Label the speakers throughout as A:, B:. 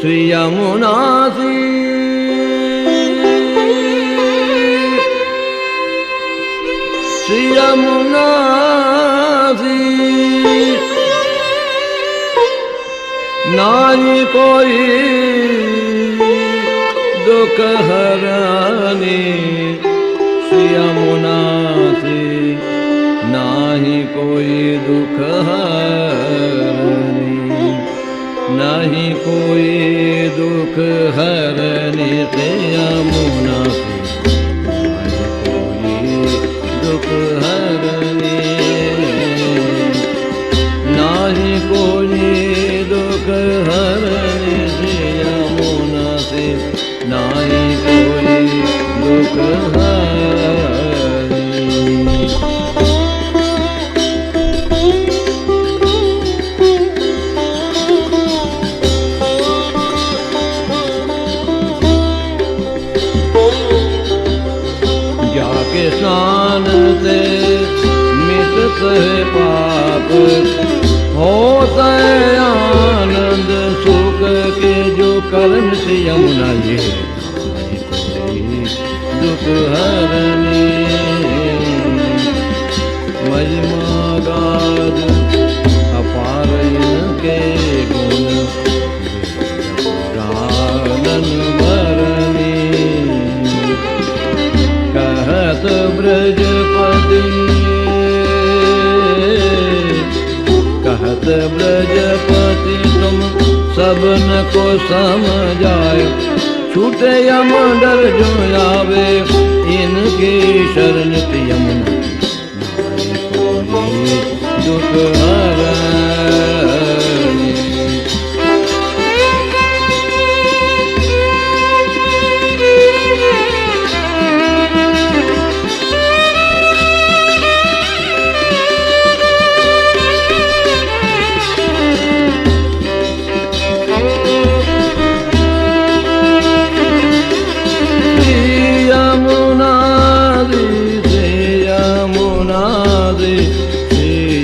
A: শ্রীয়মুনাজি শ্রীয়মুনাজি নাই কই দুকহরানি শ্রীয়মুনাজি নাহি কই দুকহর नहीं कोई दुख हरनी से यमुना कोई दुख हरनी नहीं कोई दुख हरनी से नहीं कोई दुख जाके स्नान से मिटत है पाप होता है आनंद सुख के जो कर्म से यमुना ये नहीं कोई दुख हरनी ब्रजपति। कहत ब्रजपति तुम सबन को समझाए। छूटे यम डर जो आवे इनकी शरण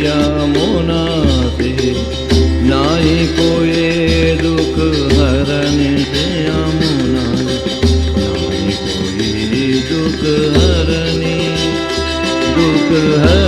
A: यमुनादि से ना ही कोई दुख हरण से ना ही कोई दुख हरण, दुख हरनी